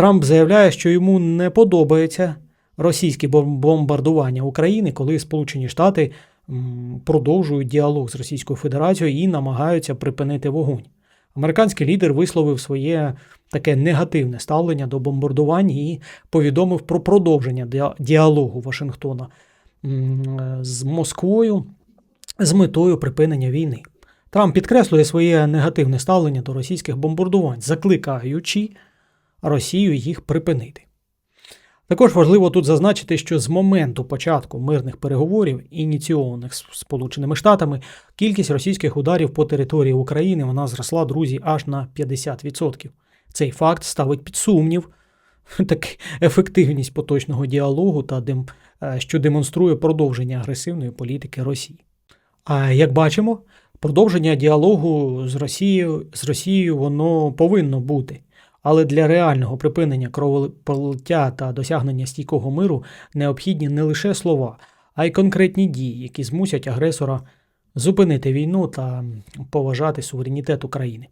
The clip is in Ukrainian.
Трамп заявляє, що йому не подобається російське бомбардування України, коли Сполучені Штати продовжують діалог з Російською Федерацією і намагаються припинити вогонь. Американський лідер висловив своє таке негативне ставлення до бомбардувань і повідомив про продовження діалогу Вашингтона з Москвою з метою припинення війни. Трамп підкреслює своє негативне ставлення до російських бомбардувань, закликаючи Росію їх припинити. Також важливо тут зазначити, що з моменту початку мирних переговорів, ініційованих Сполученими Штатами, кількість російських ударів по території України вона зросла, друзі, аж на 50%. Цей факт ставить під сумнів так, ефективність поточного діалогу та дем, е, що демонструє продовження агресивної політики Росії. А як бачимо, продовження діалогу з Росією, з Росією воно повинно бути. Але для реального припинення кровопролиття та досягнення стійкого миру необхідні не лише слова, а й конкретні дії, які змусять агресора зупинити війну та поважати суверенітет України.